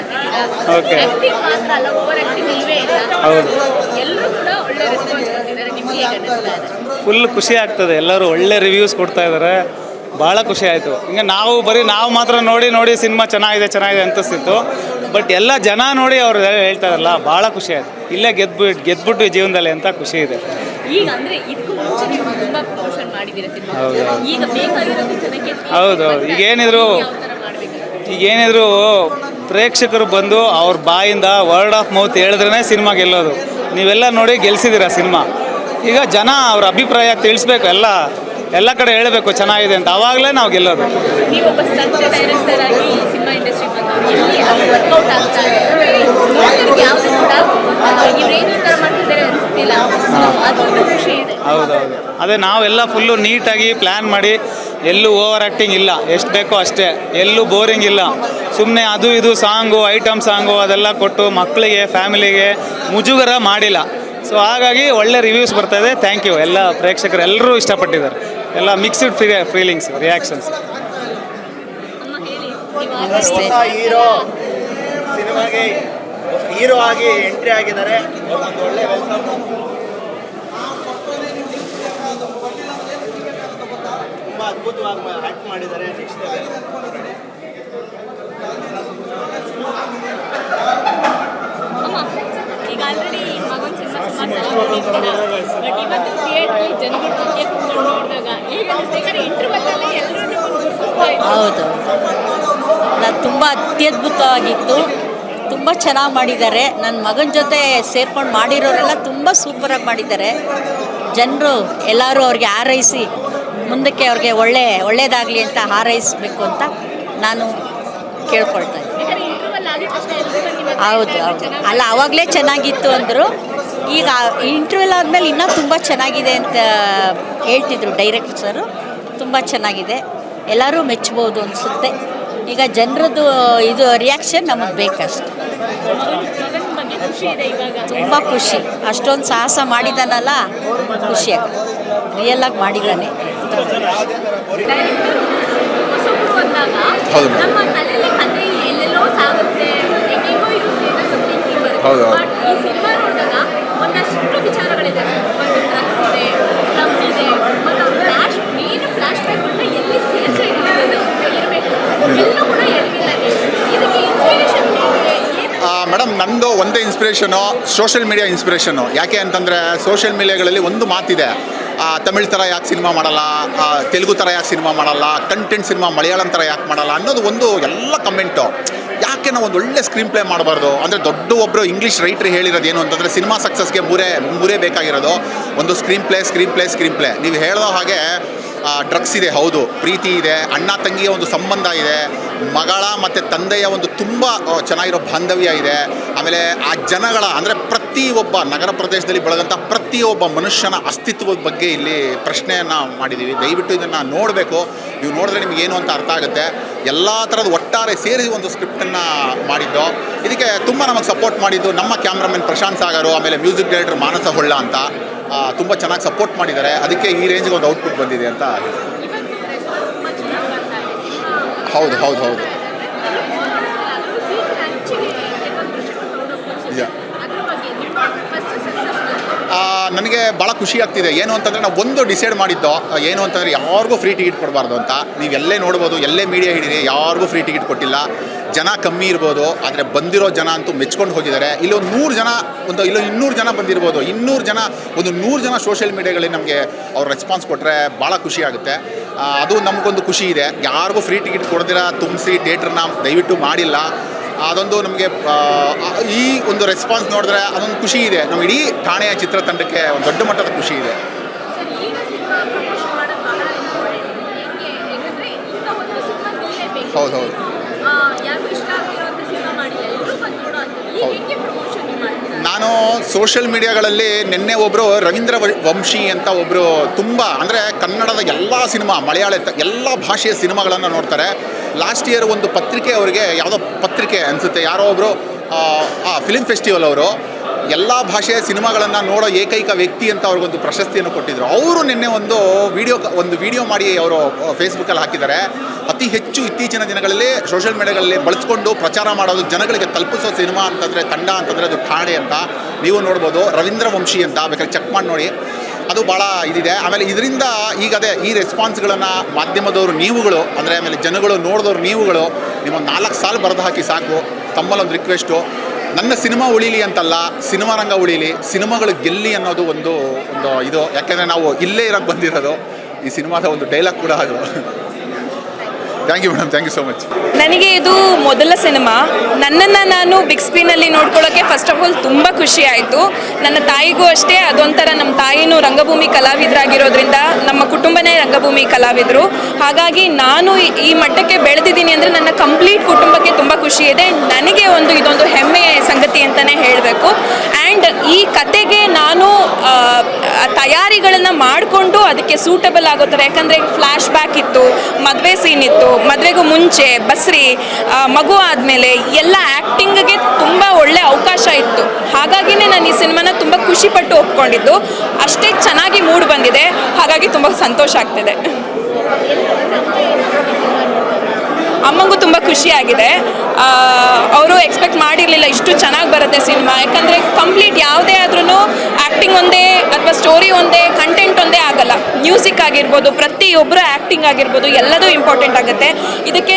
ಇಲ್ಲ. ಹೌದು. ಫುಲ್ ಖುಷಿ ಆಗ್ತದೆ ಎಲ್ಲರೂ ಒಳ್ಳೆ ರಿವ್ಯೂಸ್ ಕೊಡ್ತಾ ಇದ್ದಾರೆ ಭಾಳ ಖುಷಿ ಆಯಿತು. ಹಿಂಗೆ ನಾವು ಬರೀ ನಾವು ಮಾತ್ರ ನೋಡಿ ನೋಡಿ ಸಿನಿಮಾ ಚೆನ್ನಾಗಿದೆ ಚೆನ್ನಾಗಿದೆ ಅನಿಸ್ತಿತ್ತು. ಬಟ್ ಎಲ್ಲ ಜನ ನೋಡಿ ಅವ್ರು ಹೇಳ್ತಾರಲ್ಲ ಭಾಳ ಖುಷಿ ಆಯಿತು. ಇಲ್ಲೇ ಗೆದ್ಬಿಟ್ಟು ಗೆದ್ಬಿಟ್ಟು ಜೀವನದಲ್ಲಿ ಅಂತ ಖುಷಿ ಇದೆ. ಹೌದು. ಹೌದು, ಈಗೇನಿದ್ರು ಈಗ ಪ್ರೇಕ್ಷಕರು ಬಂದು ಅವ್ರ ಬಾಯಿಂದ ವರ್ಡ್ ಆಫ್ ಮೌತ್ ಹೇಳಿದ್ರೇ ಸಿನಿಮಾ ಗೆಲ್ಲೋದು. ನೀವೆಲ್ಲ ನೋಡಿ ಗೆಲ್ಸಿದ್ದೀರಾ ಸಿನಿಮಾ ಈಗ ಜನ ಅವ್ರ ಅಭಿಪ್ರಾಯ ತಿಳಿಸ್ಬೇಕು ಎಲ್ಲ ಎಲ್ಲ ಕಡೆ ಹೇಳಬೇಕು ಚೆನ್ನಾಗಿದೆ ಅಂತ. ಅವಾಗಲೇ ನಾವು ಗೆಲ್ಲೋದು. ಹೌದೌದು. ಅದೇ ನಾವೆಲ್ಲ ಫುಲ್ಲು ನೀಟಾಗಿ ಪ್ಲ್ಯಾನ್ ಮಾಡಿ ಎಲ್ಲೂ ಓವರ್ ಆ್ಯಕ್ಟಿಂಗ್ ಇಲ್ಲ. ಎಷ್ಟು ಬೇಕೋ ಅಷ್ಟೇ. ಎಲ್ಲೂ ಬೋರಿಂಗ್ ಇಲ್ಲ. ಸುಮ್ಮನೆ ಅದು ಇದು ಸಾಂಗು, ಐಟಮ್ ಸಾಂಗು ಅದೆಲ್ಲ ಕೊಟ್ಟು ಮಕ್ಕಳಿಗೆ, ಫ್ಯಾಮಿಲಿಗೆ ಮುಜುಗರ ಮಾಡಿಲ್ಲ. ಸೊ ಹಾಗಾಗಿ ಒಳ್ಳೆ ರಿವ್ಯೂಸ್ ಬರ್ತಾ ಇದೆ. ಥ್ಯಾಂಕ್ ಯು ಎಲ್ಲ ಪ್ರೇಕ್ಷಕರು ಎಲ್ಲರೂ ಇಷ್ಟಪಟ್ಟಿದ್ದಾರೆ. ಎಲ್ಲ mixed fee feelings reactions hero hero ಆಗಿ ಎಂಟ್ರಿ ಆಗಿದ್ದಾರೆ. ಅದ್ಭುತವಾಗಿ ಆಕ್ಟ್ ಮಾಡಿದ್ದಾರೆ ನೆಕ್ಸ್ಟ್ ಅಮ್ಮ ಈಗ ಆಲ್ರೆಡಿ ಮಗನ ಸಿನಿಮಾ ಸುಮಾರು ಸಲ ನೋಡಿರ್ತೀರ ಬಟ್ ಇವತ್ತು ಥಿಯೇಟ್ರಲ್ಲಿ ಜನಗಳ ಬಗ್ಗೆ ಕೂತ್ಕೊಂಡು ನೋಡಿದಾಗ ಎಲ್ಲರೂ ಹೌದು. ಅದು ತುಂಬ ಅತ್ಯದ್ಭುತವಾಗಿತ್ತು. ತುಂಬ ಚೆನ್ನಾಗಿ ಮಾಡಿದ್ದಾರೆ. ನನ್ನ ಮಗನ ಜೊತೆ ಸೇರ್ಕೊಂಡು ಮಾಡಿರೋರೆಲ್ಲ ತುಂಬ ಸೂಪರಾಗಿ ಮಾಡಿದ್ದಾರೆ. ಜನರು ಎಲ್ಲರೂ ಅವ್ರಿಗೆ ಹಾರೈಸಿ ಮುಂದಕ್ಕೆ ಅವ್ರಿಗೆ ಒಳ್ಳೆ ಒಳ್ಳೇದಾಗಲಿ ಅಂತ ಹಾರೈಸಬೇಕು ಅಂತ ನಾನು ಕೇಳ್ಕೊಳ್ತಾ ಇದ್ದೀನಿ. ಹೌದು ಹೌದು. ಅಲ್ಲ, ಅವಾಗಲೇ ಚೆನ್ನಾಗಿತ್ತು ಅಂದರು. ಈಗ ಇಂಟರ್ವ್ಯೂಲ್ ಆದಮೇಲೆ ಇನ್ನೂ ತುಂಬ ಚೆನ್ನಾಗಿದೆ ಅಂತ ಹೇಳ್ತಿದ್ರು ಡೈರೆಕ್ಟ್ ಸರು ತುಂಬ ಚೆನ್ನಾಗಿದೆ. ಎಲ್ಲರೂ ಮೆಚ್ಚಬಹುದು ಅನಿಸುತ್ತೆ. ಈಗ ಜನರದ್ದು ಇದು ರಿಯಾಕ್ಷನ್ ನಮಗೆ ಬೇಕಷ್ಟು. ತುಂಬ ಖುಷಿ. ಅಷ್ಟೊಂದು ಸಾಹಸ ಮಾಡಿದಾನಲ್ಲ ಖುಷಿಯಾಗಿ ರಿಯಲ್ಲಾಗಿ ಮಾಡಿದ್ದಾನೆ ಹೌದು. ಏನು ಮೇಡಮ್ ನಂದು ಒಂದೇ ಇನ್ಸ್ಪಿರೇಷನು ಸೋಷಿಯಲ್ ಮೀಡಿಯಾ ಇನ್ಸ್ಪಿರೇಷನು ಯಾಕೆ ಅಂತಂದರೆ ಸೋಷಿಯಲ್ ಮೀಡಿಯಾಗಳಲ್ಲಿ ಒಂದು ಮಾತಿದೆ. ತಮಿಳ್ ಥರ ಯಾಕೆ ಸಿನಿಮಾ ಮಾಡಲ್ಲ? ತೆಲುಗು ಥರ ಯಾಕೆ ಸಿನಿಮಾ ಮಾಡಲ್ಲ? ಕಂಟೆಂಟ್ ಸಿನಿಮಾ ಮಲಯಾಳಂ ಥರ ಯಾಕೆ ಮಾಡಲ್ಲ ಅನ್ನೋದು ಒಂದು ಎಲ್ಲ ಕಮೆಂಟು ಯಾಕೆ ನಾವು ಒಂದು ಒಳ್ಳೆ ಸ್ಕ್ರೀನ್ ಪ್ಲೇ ಮಾಡಬಾರ್ದು? ಅಂದರೆ ದೊಡ್ಡ ಒಬ್ಬರು ಇಂಗ್ಲೀಷ್ ರೈಟ್ರ್ ಹೇಳಿರೋದು ಏನು ಅಂತಂದರೆ ಸಿನಿಮಾ ಸಕ್ಸಸ್ಗೆ ಮೂರೇ ಮೂರೇ ಬೇಕಾಗಿರೋದು. ಒಂದು screen play screen play screen play ನೀವು ಹೇಳೋ ಹಾಗೆ ಡ್ರಗ್ಸ್ ಇದೆ, ಹೌದು. ಪ್ರೀತಿ ಇದೆ, ಅಣ್ಣ, ತಂಗಿಯ ಒಂದು ಸಂಬಂಧ ಇದೆ. ಮಗಳ ಮತ್ತು ತಂದೆಯ ಒಂದು ತುಂಬ ಚೆನ್ನಾಗಿರೋ ಬಾಂಧವ್ಯ ಇದೆ. ಆಮೇಲೆ ಆ ಜನಗಳ, ಅಂದರೆ ಪ್ರತಿಯೊಬ್ಬ ನಗರ ಪ್ರದೇಶದಲ್ಲಿ ಬೆಳೆದಂಥ ಪ್ರತಿಯೊಬ್ಬ ಮನುಷ್ಯನ ಅಸ್ತಿತ್ವದ ಬಗ್ಗೆ ಇಲ್ಲಿ ಪ್ರಶ್ನೆಯನ್ನು ಮಾಡಿದ್ದೀವಿ ದಯವಿಟ್ಟು ಇದನ್ನು ನೋಡಬೇಕು. ನೀವು ನೋಡಿದ್ರೆ ನಿಮ್ಗೆ ಏನು ಅಂತ ಅರ್ಥ ಆಗುತ್ತೆ. ಎಲ್ಲ ಥರದ ಒಟ್ಟಾರೆ ಸೇರಿ ಒಂದು ಸ್ಕ್ರಿಪ್ಟನ್ನು ಮಾಡಿದ್ದು. ಇದಕ್ಕೆ ತುಂಬ ನಮಗೆ ಸಪೋರ್ಟ್ ಮಾಡಿದ್ದು ನಮ್ಮ ಕ್ಯಾಮ್ರಾಮನ್ ಪ್ರಶಾಂತ್ ಸಾಗರು, ಆಮೇಲೆ ಮ್ಯೂಸಿಕ್ ಡೈರೆಕ್ಟರ್ ಮಾನಸ ಹೊಳ್ಳ ಅಂತ. ತುಂಬ ಚೆನ್ನಾಗಿ ಸಪೋರ್ಟ್ ಮಾಡಿದ್ದಾರೆ. ಅದಕ್ಕೆ ಈ ರೇಂಜ್ಗೆ ಒಂದು ಔಟ್ಪುಟ್ ಬಂದಿದೆ ಅಂತ ಹೇಳ್ತೀನಿ. ಇವತ್ತು ರೆಸ್ಪಾನ್ಸ್ ತುಂಬ ಚೆನ್ನಾಗಿ ಬರ್ತಾ ಇದೆ ಸಿನಿಮಾ ಹೌದು ಹೌದು ಹೌದು. ನನಗೆ ಭಾಳ ಖುಷಿ ಆಗ್ತಿದೆ. ಏನು ಅಂತಂದರೆ ನಾವು ಒಂದು ಡಿಸೈಡ್ ಮಾಡಿದ್ದು ಏನು ಅಂತಂದರೆ ಯಾರಿಗೂ ಫ್ರೀ ಟಿಕೆಟ್ ಕೊಡಬಾರ್ದು ಅಂತ. ನೀವು ಎಲ್ಲೇ ನೋಡ್ಬೋದು ಎಲ್ಲೇ ಮೀಡಿಯಾ ಹಿಡೀರಿ ಯಾರಿಗೂ ಫ್ರೀ ಟಿಕೆಟ್ ಕೊಟ್ಟಿಲ್ಲ. ಜನ ಕಮ್ಮಿ ಇರ್ಬೋದು ಆದರೆ ಬಂದಿರೋ ಜನ ಅಂತೂ ಮೆಚ್ಕೊಂಡು ಹೋಗಿದ್ದಾರೆ. ಇಲ್ಲೊಂದು ನೂರು ಜನ ಒಂದು ಇಲ್ಲ ಇನ್ನೂರು ಜನ ಬಂದಿರ್ಬೋದು. ಇನ್ನೂರು ಜನ ಒಂದು ನೂರು ಜನ ಸೋಷಿಯಲ್ ಮೀಡಿಯಾಗಳಲ್ಲಿ ನಮಗೆ ಅವ್ರು ರೆಸ್ಪಾನ್ಸ್ ಕೊಟ್ಟರೆ ಭಾಳ ಖುಷಿ ಆಗುತ್ತೆ. ಅದು ನಮಗೊಂದು ಖುಷಿ ಇದೆ. ಯಾರಿಗೂ ಫ್ರೀ ಟಿಕೆಟ್ ಕೊಡ್ದಿರ ತುಂಬಿಸಿ ಥಿಯೇಟ್ರನ್ನ ದಯವಿಟ್ಟು ಮಾಡಿಲ್ಲ. ಅದೊಂದು ನಮಗೆ ಈ ಒಂದು ರೆಸ್ಪಾನ್ಸ್ ನೋಡಿದ್ರೆ ಅದೊಂದು ಖುಷಿ ಇದೆ. ನಮ್ಮ ಇಡೀ ಠಾಣೆಯ ಚಿತ್ರತಂಡಕ್ಕೆ ಒಂದು ದೊಡ್ಡ ಮಟ್ಟದ ಖುಷಿ ಇದೆ. ಹೌದು ಈಗ ಸಿನಿಮಾ ಪ್ರಮೋಷನ್ ಮಾಡೋದು ಬಹಳ ಇಂಪಾರ್ಟೆಂಟ್ ಹೆಂಗೆ ಯಾಕಂದ್ರೆ ಇಂಥ ಒಂದು ಸಿನಿಮಾ ನಿಲ್ಲಲೇಬೇಕು ಹೌದು, ಹೌದು. ಯಾರಿಗೂ ಇಷ್ಟ ಆಗಿರೋಂಥ ಸಿನಿಮಾ ಮಾಡಿಲ್ಲ ಎಲ್ಲರೂ ಬಂದು ನೋಡೋ ಅಂತ ಈಗ ಹೌದು. ಹೆಂಗೆ ಪ್ರಮೋಷನ್ ಮಾಡ್ತೀರಾ ನಾನು ಸೋಷಿಯಲ್ ಮೀಡಿಯಾಗಳಲ್ಲಿ ನಿನ್ನೆ ಒಬ್ಬರು ರವೀಂದ್ರ ವಂಶಿ ಅಂತ ಒಬ್ಬರು ತುಂಬ ಅಂದರೆ ಕನ್ನಡದ ಎಲ್ಲ ಸಿನಿಮಾ ಮಲಯಾಳ ಎಲ್ಲ ಭಾಷೆಯ ಸಿನಿಮಾಗಳನ್ನು ನೋಡ್ತಾರೆ. ಲಾಸ್ಟ್ ಇಯರ್ ಒಂದು ಪತ್ರಿಕೆ ಅವರಿಗೆ ಯಾವುದೋ ಪತ್ರಿಕೆ ಅನಿಸುತ್ತೆ ಯಾರೋ ಒಬ್ಬರು ಫಿಲಿಮ್ ಫೆಸ್ಟಿವಲ್ ಅವರು ಎಲ್ಲ ಭಾಷೆಯ ಸಿನಿಮಾಗಳನ್ನು ನೋಡೋ ಏಕೈಕ ವ್ಯಕ್ತಿ ಅಂತ ಅವ್ರಿಗೊಂದು ಪ್ರಶಸ್ತಿಯನ್ನು ಕೊಟ್ಟಿದ್ರು. ಅವರು ನಿನ್ನೆ ಒಂದು ವಿಡಿಯೋ ಒಂದು ವಿಡಿಯೋ ಮಾಡಿ ಅವರು ಫೇಸ್ಬುಕ್ಕಲ್ಲಿ ಹಾಕಿದ್ದಾರೆ. ಅತಿ ಹೆಚ್ಚು ಇತ್ತೀಚಿನ ದಿನಗಳಲ್ಲಿ ಸೋಷಿಯಲ್ ಮೀಡಿಯಾಗಳಲ್ಲಿ ಬಳಸ್ಕೊಂಡು ಪ್ರಚಾರ ಮಾಡೋದು ಜನಗಳಿಗೆ ತಲುಪಿಸೋ ಸಿನಿಮಾ ಅಂತಂದರೆ ತಂಡ ಅಂತಂದರೆ ಅದು ಠಾಣೆ ಅಂತ ನೀವು ನೋಡ್ಬೋದು. ರವೀಂದ್ರ ವಂಶಿ ಅಂತ, ಬೇಕಾದ್ರೆ ಚೆಕ್ ಮಾಡಿ ನೋಡಿ. ಅದು ಭಾಳ ಇದಿದೆ. ಆಮೇಲೆ ಇದರಿಂದ ಈಗ ಅದೇ ಈ ರೆಸ್ಪಾನ್ಸ್ಗಳನ್ನು ಮಾಧ್ಯಮದವರು ನೀವುಗಳು, ಅಂದರೆ ಆಮೇಲೆ ಜನಗಳು ನೋಡಿದವ್ರು ನೀವುಗಳು ನಿಮ್ಮೊಂದು ನಾಲ್ಕು ಸಾಲು ಬರೆದು ಹಾಕಿ ಸಾಕು. ತಮ್ಮಲ್ಲೊಂದು ರಿಕ್ವೆಸ್ಟು ನನ್ನ ಸಿನಿಮಾ ಉಳಿಲಿ ಅಂತಲ್ಲ, ಸಿನಿಮಾ ರಂಗ ಉಳಿಲಿ, ಸಿನಿಮಾಗಳು ಗೆಲ್ಲಿ ಅನ್ನೋದು ಒಂದು ಒಂದು ಇದು. ಯಾಕೆಂದರೆ ನಾವು ಇಲ್ಲೇ ಇರೋಕ್ಕೆ ಬಂದಿರೋದು. ಈ ಸಿನಿಮಾದ ಒಂದು ಡೈಲಾಗ್ ಕೂಡ ಅದು. Thank you madam thank you so much ನನಗೆ ಇದು ಮೊದಲ ಸಿನಿಮಾ. ನನ್ನನ್ನು ನಾನು ಬಿಗ್ ಸ್ಕ್ರೀನಲ್ಲಿ ನೋಡ್ಕೊಳ್ಳೋಕ್ಕೆ ಫಸ್ಟ್ ಆಫ್ ಆಲ್ ತುಂಬ ಖುಷಿ ಆಯಿತು. ನನ್ನ ತಾಯಿಗೂ ಅಷ್ಟೇ, ಅದೊಂಥರ ನಮ್ಮ ತಾಯಿನೂ ರಂಗಭೂಮಿ ಕಲಾವಿದರಾಗಿರೋದ್ರಿಂದ ನಮ್ಮ ಕುಟುಂಬನೇ ರಂಗಭೂಮಿ ಕಲಾವಿದರು. ಹಾಗಾಗಿ ನಾನು ಈ- ಮಟ್ಟಕ್ಕೆ ಬೆಳೆದಿದ್ದೀನಿ ಅಂದರೆ ನನ್ನ ಕಂಪ್ಲೀಟ್ ಕುಟುಂಬಕ್ಕೆ ತುಂಬ ಖುಷಿ ಇದೆ. ನನಗೆ ಒಂದು, ಇದೊಂದು ಸಂಗತಿ ಅಂತಲೇ ಹೇಳಬೇಕು. ಆ್ಯಂಡ್ ಈ ಕತೆಗೆ ನಾನು ತಯಾರಿಗಳನ್ನು ಮಾಡಿಕೊಂಡು ಅದಕ್ಕೆ ಸೂಟಬಲ್ ಆಗೋ ಥರ, ಯಾಕಂದರೆ ಫ್ಲ್ಯಾಶ್ ಬ್ಯಾಕ್ ಇತ್ತು, ಮದುವೆ ಸೀನ್ ಇತ್ತು, ಮದುವೆಗೂ ಮುಂಚೆ, ಬಸ್ರಿ ಮಗು ಆದಮೇಲೆ ಎಲ್ಲ ಆ್ಯಕ್ಟಿಂಗ್ಗೆ ತುಂಬ ಒಳ್ಳೆ ಅವಕಾಶ ಇತ್ತು. ಹಾಗಾಗಿನೇ ನಾನು ಈ ಸಿನಿಮಾನ ತುಂಬ ಖುಷಿಪಟ್ಟು ಒಪ್ಕೊಂಡಿದ್ದು. ಅಷ್ಟೇ ಚೆನ್ನಾಗಿ ಮೂಡ್ ಬಂದಿದೆ. ಹಾಗಾಗಿ ತುಂಬ ಸಂತೋಷ ಆಗ್ತಿದೆ. ಅಮ್ಮಂಗೂ ತುಂಬ ಖುಷಿಯಾಗಿದೆ. ಅವರು ಎಕ್ಸ್ಪೆಕ್ಟ್ ಮಾಡಿರಲಿಲ್ಲ ಇಷ್ಟು ಚೆನ್ನಾಗಿ ಬರುತ್ತೆ ಸಿನಿಮಾ. ಯಾಕಂದರೆ ಕಂಪ್ಲೀಟ್ ಯಾವುದೇ ಆದ್ರೂ ಆ್ಯಕ್ಟಿಂಗ್ ಒಂದೇ ಅಥವಾ ಸ್ಟೋರಿ ಒಂದೇ ಕಂಟೆಂಟ್ ಒಂದೇ ಆಗಲ್ಲ. ಮ್ಯೂಸಿಕ್ ಆಗಿರ್ಬೋದು ಪ್ರತಿಯೊಬ್ಬರು ಆ್ಯಕ್ಟಿಂಗ್ ಆಗಿರ್ಬೋದು, ಎಲ್ಲದೂ ಇಂಪಾರ್ಟೆಂಟ್ ಆಗುತ್ತೆ. ಇದಕ್ಕೆ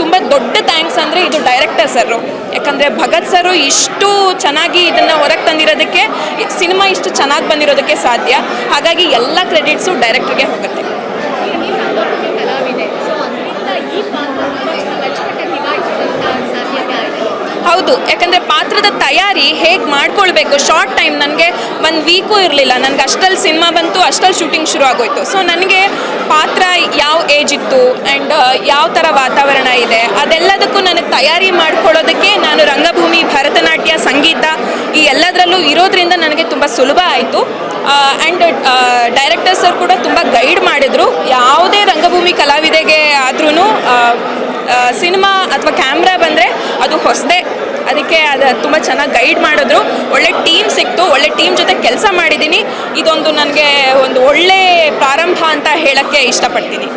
ತುಂಬ ದೊಡ್ಡ ಥ್ಯಾಂಕ್ಸ್ ಅಂದರೆ ಇದು ಡೈರೆಕ್ಟರ್ ಸರ್ ಯಾಕಂದರೆ ಭಗತ್ ಸರು ಇಷ್ಟು ಚೆನ್ನಾಗಿ ಇದನ್ನು ಹೊರಗೆ ತಂದಿರೋದಕ್ಕೆ, ಸಿನಿಮಾ ಇಷ್ಟು ಚೆನ್ನಾಗಿ ಬಂದಿರೋದಕ್ಕೆ ಸಾಧ್ಯ. ಹಾಗಾಗಿ ಎಲ್ಲ ಕ್ರೆಡಿಟ್ಸು ಡೈರೆಕ್ಟರ್ಗೆ ಹೋಗುತ್ತೆ ಈಗ ನೀವು ರಂಗಭೂಮಿ ಕಲಾವಿದೆ ಸೊ ಅದರಿಂದ ಈ ಪಾತ್ರವನ್ನು ಅಚ್ಚುಕಟ್ಟಾಗಿ ನಿಭಾಯಿಸುವಂಥ ಸಾಧ್ಯತೆ ಆಗಿದೆ ಹೌದು, ಯಾಕಂದರೆ ಪಾತ್ರದ ತಯಾರಿ ಹೇಗೆ ಮಾಡ್ಕೊಳ್ಬೇಕು? ಶಾರ್ಟ್ ಟೈಮ್ ನನಗೆ ಒಂದು ವೀಕು ಇರಲಿಲ್ಲ. ನನಗೆ ಅಷ್ಟಲ್ಲಿ ಸಿನಿಮಾ ಬಂತು ಅಷ್ಟಲ್ಲಿ ಶೂಟಿಂಗ್ ಶುರು ಆಗೋಯ್ತು. ಸೊ ನನಗೆ ಪಾತ್ರ ಯಾವ ಏಜ್ ಇತ್ತು ಆ್ಯಂಡ್ ಯಾವ ಥರ ವಾತಾವರಣ ಇದೆ, ಅದೆಲ್ಲದಕ್ಕೂ ನನಗೆ ತಯಾರಿ ಮಾಡ್ಕೊಳ್ಳೋದಕ್ಕೆ ನಾನು ರಂಗಭೂಮಿ, ಭರತನಾಟ್ಯ, ಸಂಗೀತ ಈ ಎಲ್ಲದರಲ್ಲೂ ಇರೋದ್ರಿಂದ ನನಗೆ ತುಂಬ ಸುಲಭ ಆಯಿತು. ಆ್ಯಂಡ್ ಡೈರೆಕ್ಟರ್ ಸರ್ ಕೂಡ ತುಂಬ ಗೈಡ್ ಮಾಡಿದರು. ಯಾವುದೇ ರಂಗಭೂಮಿ ಕಲಾವಿದೆಗೆ ಆದ್ರೂ ಸಿನಿಮಾ ಅಥವಾ ಕ್ಯಾಮ್ರಾ ಬಂದರೆ ಅದು ಹೊಸದೇ. ಅದಕ್ಕೆ ಅದು ತುಂಬ ಚೆನ್ನಾಗಿ ಗೈಡ್ ಮಾಡಿದ್ರು. ಒಳ್ಳೆ ಟೀಮ್ ಸಿಕ್ತು. ಒಳ್ಳೆ ಟೀಮ್ ಜೊತೆ ಕೆಲಸ ಮಾಡಿದ್ದೀನಿ ಇದೊಂದು ನನಗೆ ಒಂದು ಒಳ್ಳೆ ಪ್ರಾರಂಭ ಅಂತ ಹೇಳೋಕ್ಕೆ ಇಷ್ಟಪಡ್ತೀನಿ.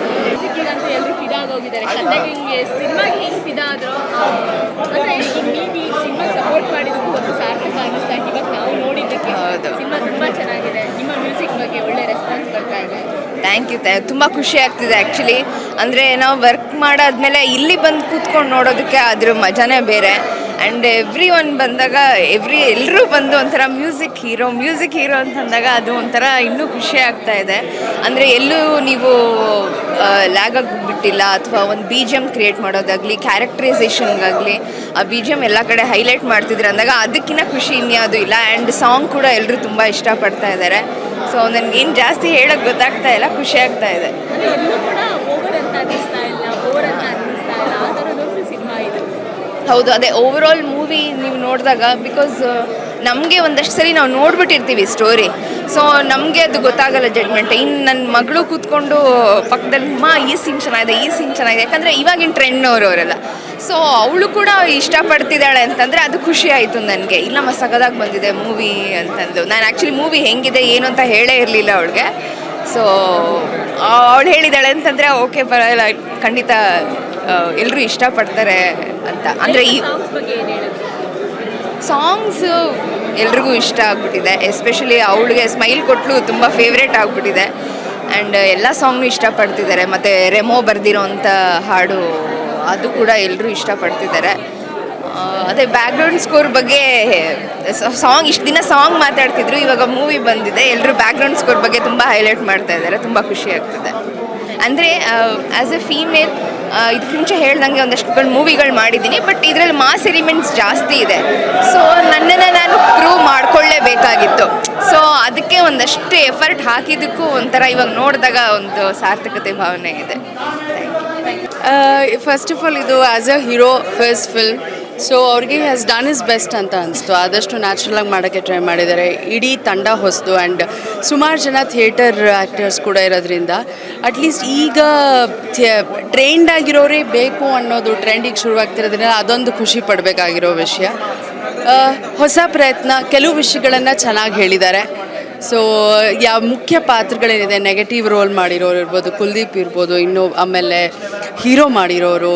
ಹೌದು. ತುಂಬ ಚೆನ್ನಾಗಿದೆ. ನಿಮ್ಮ ಮ್ಯೂಸಿಕ್ ಬಗ್ಗೆ ಒಳ್ಳೆ ರೆಸ್ಪಾನ್ಸ್ ಬರ್ತಾ ಇದೆ. ಥ್ಯಾಂಕ್ ಯು ತುಂಬ ಖುಷಿ ಆಗ್ತಿದೆ ಆ್ಯಕ್ಚುಲಿ ಅಂದರೆ ನಾವು ವರ್ಕ್ ಮಾಡಾದ್ಮೇಲೆ ಇಲ್ಲಿ ಬಂದು ಕೂತ್ಕೊಂಡು ನೋಡೋದಕ್ಕೆ ಅದ್ರ ಮಜಾನೇ ಬೇರೆ. ಆ್ಯಂಡ್ ಎವ್ರಿ ಒನ್ ಬಂದಾಗ ಎವ್ರಿ ಎಲ್ಲರೂ ಬಂದು ಒಂಥರ ಮ್ಯೂಸಿಕ್ ಹೀರೋ ಮ್ಯೂಸಿಕ್ ಹೀರೋ ಅಂತಂದಾಗ ಅದು ಒಂಥರ ಇನ್ನೂ ಖುಷಿ ಆಗ್ತಾ ಇದೆ. ಅಂದರೆ ಎಲ್ಲೂ ನೀವು ಲ್ಯಾಗ್ ಆಗಿಬಿಟ್ಟಿಲ್ಲ ಅಥವಾ ಒಂದು ಬಿ ಜಿ ಎಂ ಕ್ರಿಯೇಟ್ ಮಾಡೋದಾಗಲಿ ಕ್ಯಾರೆಕ್ಟ್ರೈಸೇಷನ್ಗಾಗಲಿ ಆ ಬಿ ಜಿ ಎಂ ಎಲ್ಲ ಕಡೆ ಹೈಲೈಟ್ ಮಾಡ್ತಿದ್ರೆ ಅಂದಾಗ ಅದಕ್ಕಿಂತ ಖುಷಿ ಇನ್ಯಾವುದೂ ಇಲ್ಲ. ಆ್ಯಂಡ್ ಸಾಂಗ್ ಕೂಡ ಎಲ್ಲರೂ ತುಂಬ ಇಷ್ಟಪಡ್ತಾ ಇದ್ದಾರೆ ಸೊ ಏನು ಜಾಸ್ತಿ ಹೇಳೋಕ್ಕೆ ಗೊತ್ತಾಗ್ತಾ ಇಲ್ಲ ಖುಷಿ ಆಗ್ತಾ ಇದೆ. ಹೌದು ಅದೇ ಓವರ್ ಆಲ್ ಮೂವಿ ನೀವು ನೋಡಿದಾಗ ಬಿಕಾಸ್ ನಮಗೆ ಒಂದಷ್ಟು ಸರಿ ನಾವು ನೋಡ್ಬಿಟ್ಟಿರ್ತೀವಿ ಸ್ಟೋರಿ ಸೊ ನಮಗೆ ಅದು ಗೊತ್ತಾಗಲ್ಲ ಜಡ್ಮೆಂಟ್ ಇನ್ನು ನನ್ನ ಮಗಳು ಕೂತ್ಕೊಂಡು ಪಕ್ಕದಲ್ಲಿ ಮಾ ಈ ಸೀನ್ ಚೆನ್ನಾಗಿದೆ ಈ ಸೀನ್ ಚೆನ್ನಾಗಿದೆ. ಯಾಕಂದರೆ ಇವಾಗಿನ ಟ್ರೆಂಡ್ನವರು ಅವರೆಲ್ಲ ಸೊ ಅವಳು ಕೂಡ ಇಷ್ಟಪಡ್ತಿದ್ದಾಳೆ ಅಂತಂದರೆ ಅದು ಖುಷಿ ಆಯಿತು ನನಗೆ. ಇಲ್ಲಮ್ಮ ಸಗದಾಗಿ ಬಂದಿದೆ ಮೂವಿ ಅಂತಂದು. ನಾನು ಆ್ಯಕ್ಚುಲಿ ಮೂವಿ ಹೆಂಗಿದೆ ಏನು ಅಂತ ಹೇಳೇ ಇರಲಿಲ್ಲ ಅವಳಿಗೆ. ಸೊ ಅವಳು ಹೇಳಿದಾಳೆ ಅಂತಂದರೆ ಓಕೆ ಪರವಾಗಿಲ್ಲ ಖಂಡಿತ ಎಲ್ಲರೂ ಇಷ್ಟಪಡ್ತಾರೆ ಅಂತ. ಅಂದರೆ ಈ ಸಾಂಗ್ಸು ಎಲ್ರಿಗೂ ಇಷ್ಟ ಆಗ್ಬಿಟ್ಟಿದೆ. ಎಸ್ಪೆಷಲಿ ಅವಳಿಗೆ ಸ್ಮೈಲ್ ಕೊಟ್ಟಲು ತುಂಬ ಫೇವ್ರೇಟ್ ಆಗಿಬಿಟ್ಟಿದೆ. ಆ್ಯಂಡ್ ಎಲ್ಲ ಸಾಂಗ್ನು ಇಷ್ಟಪಡ್ತಿದ್ದಾರೆ. ಮತ್ತು ರೆಮೋ ಬರೆದಿರೋಂಥ ಹಾಡು ಅದು ಕೂಡ ಎಲ್ಲರೂ ಇಷ್ಟಪಡ್ತಿದ್ದಾರೆ. ಅದೇ ಬ್ಯಾಕ್ಗ್ರೌಂಡ್ ಸ್ಕೋರ್ ಬಗ್ಗೆ ಸಾಂಗ್ ಇಷ್ಟು ದಿನ ಸಾಂಗ್ ಮಾತಾಡ್ತಿದ್ರು, ಇವಾಗ ಮೂವಿ ಬಂದಿದೆ. ಎಲ್ಲರೂ ಬ್ಯಾಕ್ಗ್ರೌಂಡ್ ಸ್ಕೋರ್ ಬಗ್ಗೆ ತುಂಬ ಹೈಲೈಟ್ ಮಾಡ್ತಾ ಇದ್ದಾರೆ. ತುಂಬ ಖುಷಿ ಆಗ್ತದೆ. ಅಂದರೆ ಆ್ಯಸ್ ಎ ಫೀಮೇಲ್ ಇದಕ್ಕೆ ಮುಂಚೆ ಹೇಳ್ದಂಗೆ ಒಂದಷ್ಟು ಮೂವಿಗಳು ಮಾಡಿದ್ದೀನಿ ಬಟ್ ಇದರಲ್ಲಿ ಮಾಸ್ ಎಲಿಮೆಂಟ್ಸ್ ಜಾಸ್ತಿ ಇದೆ. ಸೊ ನನ್ನನ್ನು ನಾನು ಪ್ರೂವ್ ಮಾಡಿಕೊಳ್ಳೇಬೇಕಾಗಿತ್ತು. ಸೊ ಅದಕ್ಕೆ ಒಂದಷ್ಟು ಎಫರ್ಟ್ ಹಾಕಿದ್ದಕ್ಕೂ ಒಂಥರ ಇವಾಗ ನೋಡಿದಾಗ ಒಂದು ಸಾರ್ಥಕತೆ ಭಾವನೆ ಇದೆ. ಫಸ್ಟ್ ಆಫ್ ಆಲ್ ಇದು as a hero first film so ಅವ್ರಿಗೆ ಹ್ಯಾಸ್ ಡನ್ ಇಸ್ ಬೆಸ್ಟ್ ಅಂತ ಅನಿಸ್ತು. ಆದಷ್ಟು ನ್ಯಾಚುರಲಾಗಿ ಮಾಡೋಕ್ಕೆ ಟ್ರೈ ಮಾಡಿದ್ದಾರೆ. ಇಡೀ ತಂಡ ಹೊಸದು ಆ್ಯಂಡ್ ಸುಮಾರು ಜನ ಥಿಯೇಟರ್ ಆ್ಯಕ್ಟರ್ಸ್ ಕೂಡ ಇರೋದ್ರಿಂದ ಅಟ್ಲೀಸ್ಟ್ ಈಗ ಟ್ರೆಂಡ್ ಆಗಿರೋರೇ ಬೇಕು ಅನ್ನೋದು ಟ್ರೆಂಡಿಗೆ ಶುರುವಾಗ್ತಿರೋದ್ರಿಂದ ಅದೊಂದು ಖುಷಿ ಪಡಬೇಕಾಗಿರೋ ವಿಷಯ. ಹೊಸ ಪ್ರಯತ್ನ, ಕೆಲವು ವಿಷಯಗಳನ್ನು ಚೆನ್ನಾಗಿ ಹೇಳಿದ್ದಾರೆ. ಸೊ ಯಾವ ಮುಖ್ಯ ಪಾತ್ರಗಳೇನಿದೆ? ನೆಗೆಟಿವ್ ರೋಲ್ ಮಾಡಿರೋರು ಇರ್ಬೋದು, ಕುಲ್ದೀಪ್ ಇರ್ಬೋದು, ಇನ್ನು ಆಮೇಲೆ ಹೀರೋ ಮಾಡಿರೋರು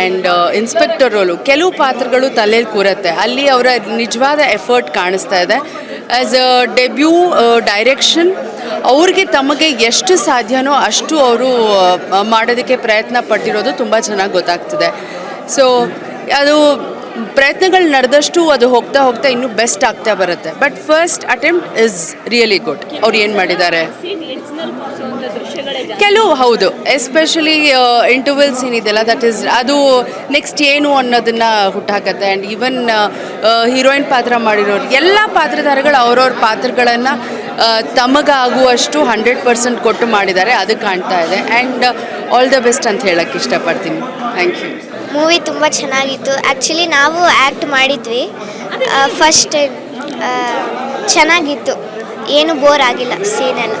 ಆ್ಯಂಡ್ ಇನ್ಸ್ಪೆಕ್ಟರ್ ರೋಲು ಕೆಲವು ಪಾತ್ರಗಳು ತಲೆಯಲ್ಲಿ ಕೂರತ್ತೆ. ಅಲ್ಲಿ ಅವರ ನಿಜವಾದ ಎಫರ್ಟ್ ಕಾಣಿಸ್ತಾ ಇದೆ. ಆ್ಯಸ್ ಅ ಡೆಬ್ಯೂ ಡೈರೆಕ್ಷನ್ ಅವ್ರಿಗೆ ತಮಗೆ ಎಷ್ಟು ಸಾಧ್ಯನೋ ಅಷ್ಟು ಅವರು ಮಾಡೋದಕ್ಕೆ ಪ್ರಯತ್ನ ಪಟ್ಟಿರೋದು ತುಂಬ ಚೆನ್ನಾಗಿ ಗೊತ್ತಾಗ್ತಿದೆ. ಸೊ ಅದು ಪ್ರಯತ್ನಗಳು ನಡೆದಷ್ಟು ಅದು ಹೋಗ್ತಾ ಹೋಗ್ತಾ ಇನ್ನೂ ಬೆಸ್ಟ್ ಆಗ್ತಾ ಬರುತ್ತೆ. But first attempt is really good ಅವ್ರು ಏನು ಮಾಡಿದ್ದಾರೆ? ಕೆಲವು ಹೌದು. ಎಸ್ಪೆಷಲಿ ಇಂಟರ್ವಲ್ ಸೀನ್ ಇದೆಯಲ್ಲ ದಟ್ ಈಸ್ ಅದು ನೆಕ್ಸ್ಟ್ ಏನು ಅನ್ನೋದನ್ನ ಹುಟ್ಟಾಕತ್ತೆ ಆ್ಯಂಡ್ ಈವನ್ ಹೀರೋಯಿನ್ ಪಾತ್ರ ಮಾಡಿರೋರು, ಎಲ್ಲ ಪಾತ್ರಧಾರಗಳು ಅವ್ರವ್ರ ಪಾತ್ರಗಳನ್ನು ತಮಗಾಗುವಷ್ಟು ಹಂಡ್ರೆಡ್ ಪರ್ಸೆಂಟ್ ಕೊಟ್ಟು ಮಾಡಿದ್ದಾರೆ. ಅದು ಕಾಣ್ತಾ ಇದೆ. ಆ್ಯಂಡ್ ಆಲ್ ದ ಬೆಸ್ಟ್ ಅಂತ ಹೇಳಕ್ಕೆ ಇಷ್ಟಪಡ್ತೀನಿ. ಥ್ಯಾಂಕ್ ಯು ಮೂವಿ ತುಂಬ ಚೆನ್ನಾಗಿತ್ತು. ಆ್ಯಕ್ಚುಲಿ ನಾವು ಆ್ಯಕ್ಟ್ ಮಾಡಿದ್ವಿ. ಫಸ್ಟ್ ಚೆನ್ನಾಗಿತ್ತು. ಏನು ಬೋರ್ ಆಗಿಲ್ಲ ಸೀನೆಲ್ಲ